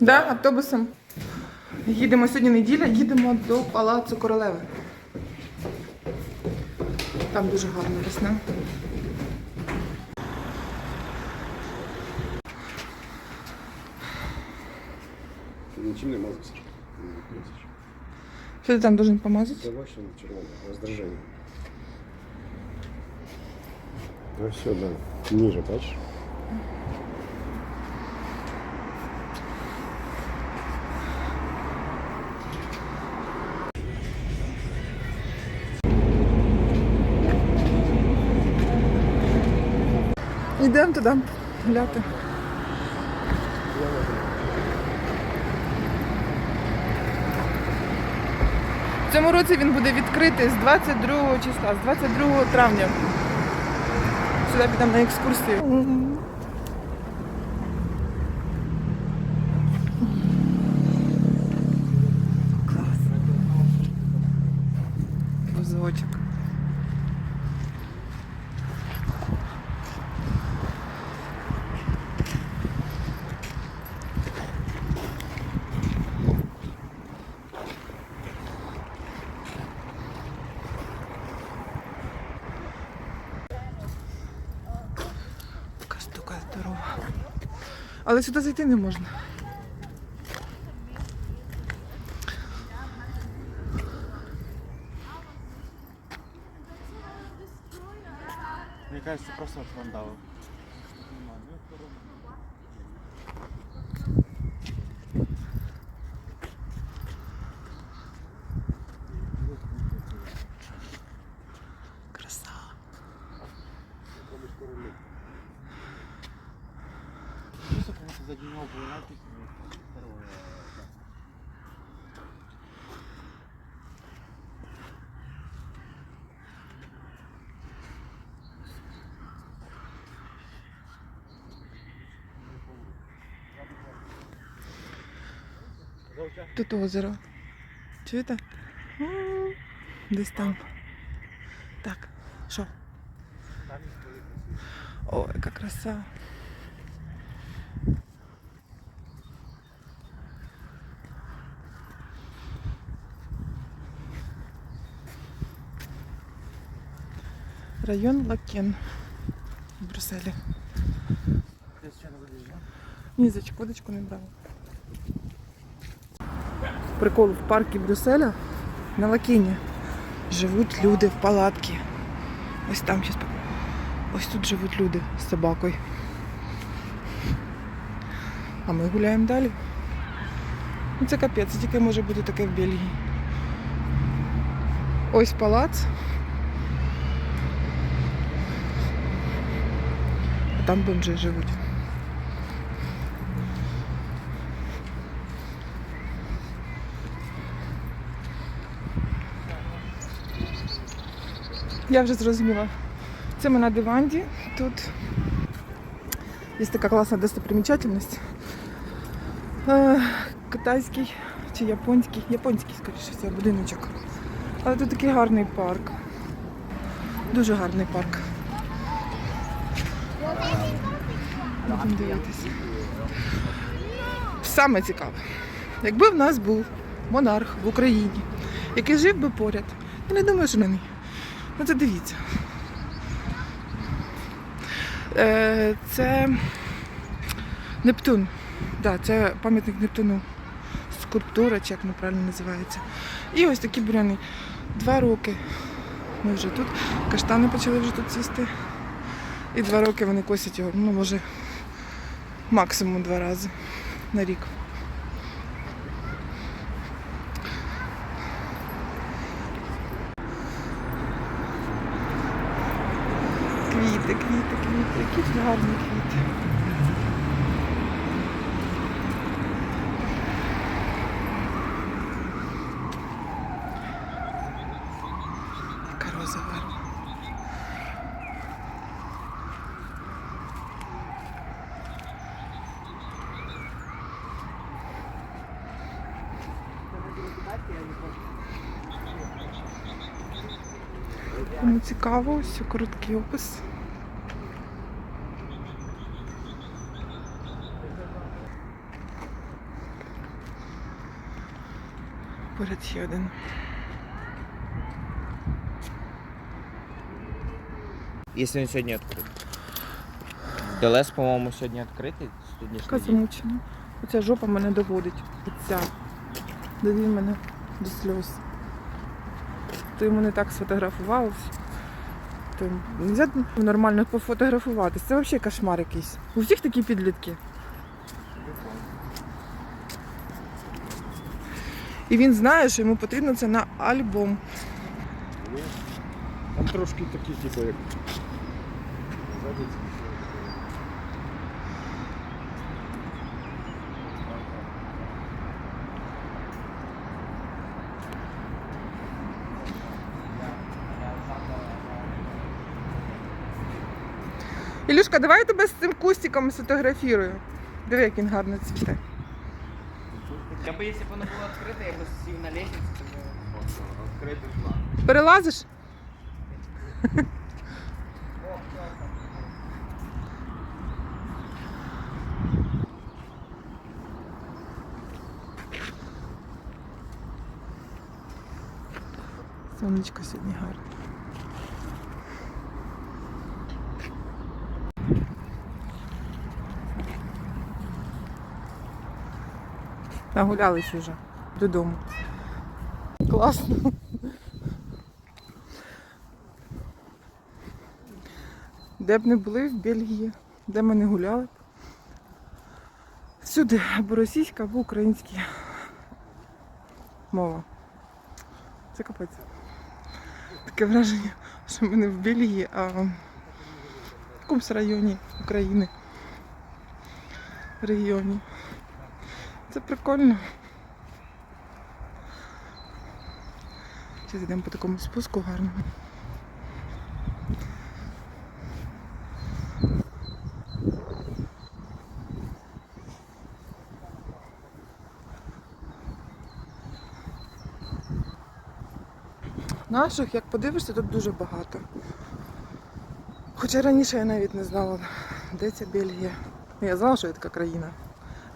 Да, автобусом. Їдемо сьогодні неділя, їдемо до Палацу Королеви. Там дуже гарна весна. Ти нічим не мазався. Що ти там должен помазати? Давай ще на червоне, роздраження. Ну все, да. Ниже, бачиш? Йдемо туди гуляти. В цьому році він буде відкритий з 22 числа, з 22 травня. Сюди підемо на екскурсію. Але сюди зайти не можна. Мне кажется, просто от вандалов. Тут озеро. Чуєте? М, Десь там. Так, що? О, яка краса. Район Лакен в Брюсселі. Ты случайно выглядишь, да? Ні, зачек, водочку не брала. Прикол в парку Брюсселя на Лакіні живуть люди в палатці. Ось там щас. Ось тут живуть люди з собакою. А ми гуляємо далі. Ну це капець, тільки може бути таке в Бельгії. Ось палац. А там бомжи живуть. Я вже зрозуміла. Це ми на Диванді. Тут є така класна достопримічательність. Е, Китайський чи японський, японський, скоріше всього, будиночок. Але тут такий гарний парк. Дуже гарний парк. Будемо дивитися. Саме цікаве. Якби в нас був монарх в Україні, який жив би поряд, я не думаю, що на ній. Ну це дивіться. Е, Це Нептун. Да, це пам'ятник Нептуну. Скульптура, чи як воно правильно називається. І ось такі буряни. Два роки ми вже тут. Каштани почали вже тут цвісти. І два роки вони косять його, ну може максимум два рази на рік. Квіти, квіти, квіти, які тут гарні квіти. Яка роза цікаво, ось короткий опис. Поряд ще один. Якщо він сьогодні відкритий. Делес, по-моєму, сьогодні відкритий. Сьогоднішній день. замучена. Оця жопа мене доводить. Оця. Довів мене до сльоз. То йому не так сфотографувалось. То нельзя нормально пофотографуватись. Це взагалі кошмар якийсь. У всіх такі підлітки. І він знає, що йому потрібно це на альбом. Там трошки такі, типу, як. Ілюшка, давай я тебе з цим кустиком сфотографірую. Диви, як він гарно цвіте. Я би, якщо б воно було відкрите, я б сів на лестницю, то б відкритий план. Перелазиш? Сонечко сьогодні гарне. Нагулялись уже додому. Класно. Де б не були в Бельгії, де ми не гуляли. Всюди або російська, або українська мова. Це капець. Таке враження, що ми не в Бельгії, а в якомусь районі України. Регіоні. Це прикольно. Зараз йдемо по такому спуску гарному. Наших, як подивишся, тут дуже багато. Хоча раніше я навіть не знала, де ця Бельгія. Я знала, що є така країна.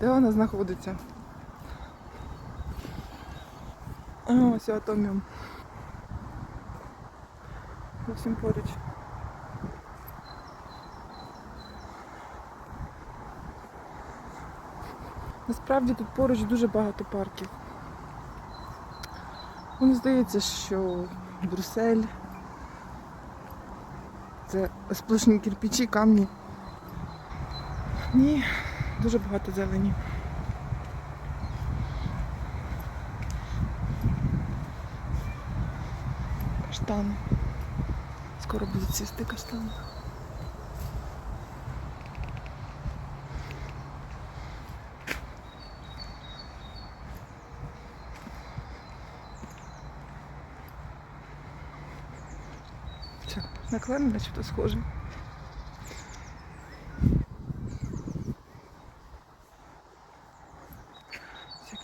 Де вона знаходиться? Ось атоміум. Зовсім поруч. Насправді тут поруч дуже багато парків. Мені здається, що Брюссель це сплошні кирпичі, камні. Ні, дуже багато зелені. Каштани. Скоро будуть цвісти каштани. Все, на клен начебто схоже.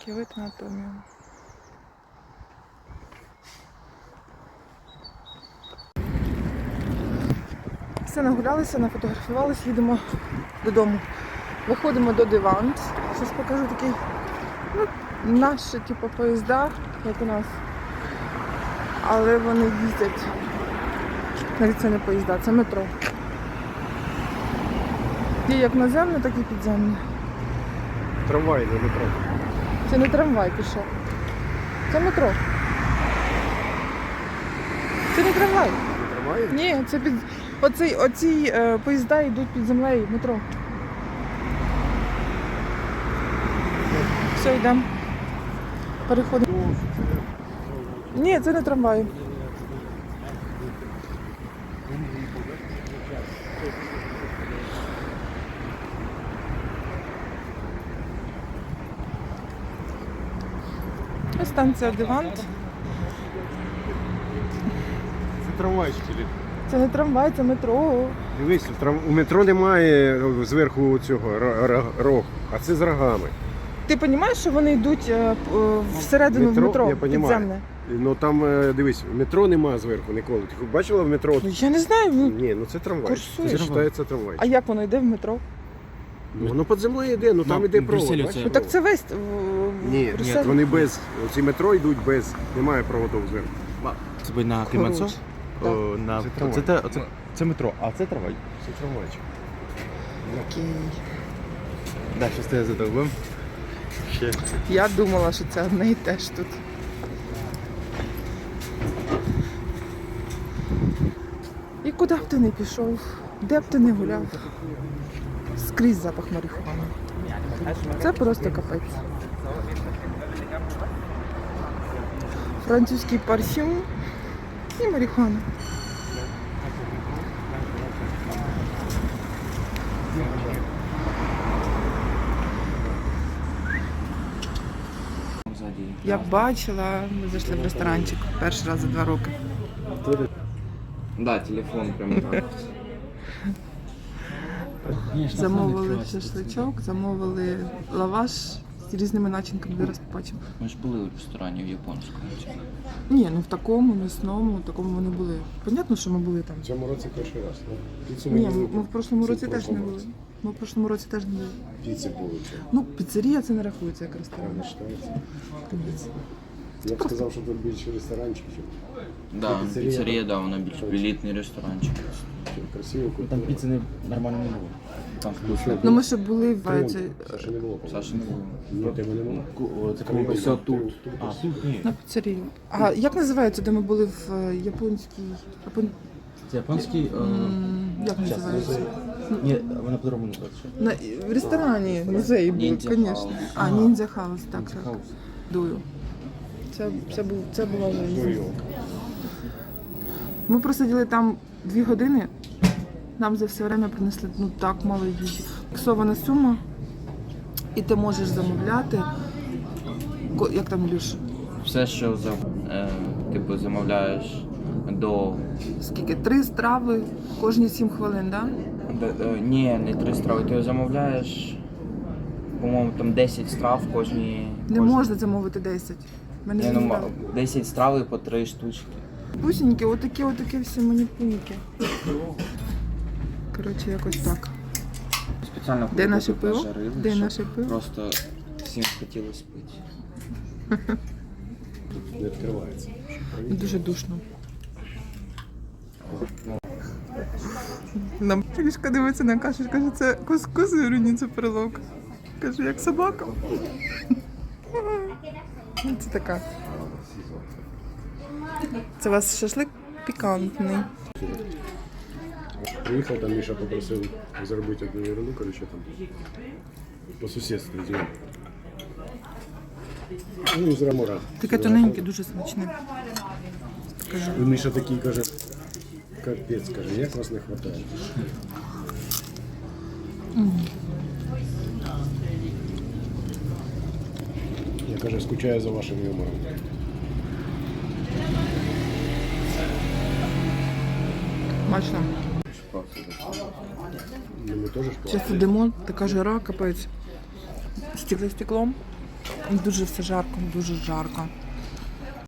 Всякий вид. Все нагулялися, нафотографувалися, їдемо додому. Виходимо до Дивант. Зараз покажу такий, ну, наші типу поїзда, як у нас. Але вони їздять. Навіть це не поїзда, це метро. Є як наземне, так і підземне. Трамвай, не метро. Це не трамвай пішов. Це метро. Це не трамвай. Не трамвай? Ні, це під. Оці, оці е, поїзда йдуть під землею, метро. Все, йдемо. Переходимо. Ні, це не трамвай. Ось Станція Дивант. Це трамвайчики. Це не трамвай, це метро. Дивись, у трам- у метро немає зверху цього ро- рог, а це з рогами. Ти розумієш, що вони йдуть е, п- е, всередину в метро я понімаю. підземне? Ну там е, дивись, метро немає зверху ніколи. Ти бачила в метро? Ну, я не знаю, ну, Ні, ну це трамвай. Курсує. Це вважається трамвай. а як воно йде в метро? Ну, воно під землею йде, ну там Ну, іде провод. Бачиш? це- Ну так це весь в- в Ні, ні, вони без. Ці метро йдуть без. Немає проводів зверху. Тобі на Кліманцо? Коротше, О, на... Це Це, трамвай. це, це, це метро, а це трамвай. Це трамвайчик. Окей. Да, щось ти задовбив. Ще. Я думала, що це одне і те ж тут. І куди б ти не пішов, де б ти не гуляв, скрізь запах марихуани. Це просто капець. Французький парфюм і марихуана. Я бачила, ми зайшли в ресторанчик перший раз за два роки. Да, телефон прям так. Замовили шашличок, замовили лаваш з різними начинками. Зараз побачимо. Ми ж були у ресторані в японському. Ні, ну в такому м'ясному, в такому ми не були. Понятно, що ми були там. В цьому році перший раз. Піцу Ні, ми, ми в прошлому Це році в теж не прошлому були. році. Ми в прошлому році теж не були. Піці були це. Ну, піцерія це не рахується як ресторан. Капець. Я б сказав, що тут більше ресторанчик, чим Да, Піцерія, піцерія, да, вона більш елітний ресторанчик. Красиво. Там культурно. піци не, нормально не було. Там вкусно. Ну ми ще були в це, Саша не було. Саша не було. Ні, тебе не було. Ку- о, Це тут. А, тут ні. на піцерію. А як називається, де ми були в е, японській. Япон... Це японський. е, м, Як щас, називається? Ні, вона по-другому називається. На, в ресторані, музеї був, Ніндзя звісно. хаус. А, ніндзя хаус, так, Це так. хаус. Дую. Це, це, був, це була. Нью-Йорк. Ми просиділи там дві години. Нам за все время принесли ну так мало їжі. Фіксована сума, і ти можеш замовляти. Як там Люш? Все, що за, е, типу, замовляєш до. Скільки? Три страви кожні сім хвилин, так? Да? до- е, ні, не три страви. Ти замовляєш, по-моєму, там 10 страв кожні. Не кожні- можна замовити 10. Мене Ні, ну, 10 страв і по 3 штучки. Бусіньки, отакі, отакі всі маніпуньки. Коротше, якось так. Спеціально Де наше пиво? нажарили, Де наше пиво? Просто всім хотілося пити. Не відкривається. Дуже душно. Нам трішка дивиться на кашу, каже, це кускус вируні, це перлок. Каже, як собака. Це така. Це у вас шашлик пікантний. Приїхав, там Міша попросив зробити одну ерунду, коротше, там по сусідству з ним. Ну, з Рамура. Таке тоненьке, дуже смачне. Покажу. І Міша такий каже, капець, каже, як вас не вистачає. Я каже, скучаю за вашим юмором. Смачно. Зараз сидимо, така жара, капець. Стекло стеклом. Дуже все жарко, дуже жарко.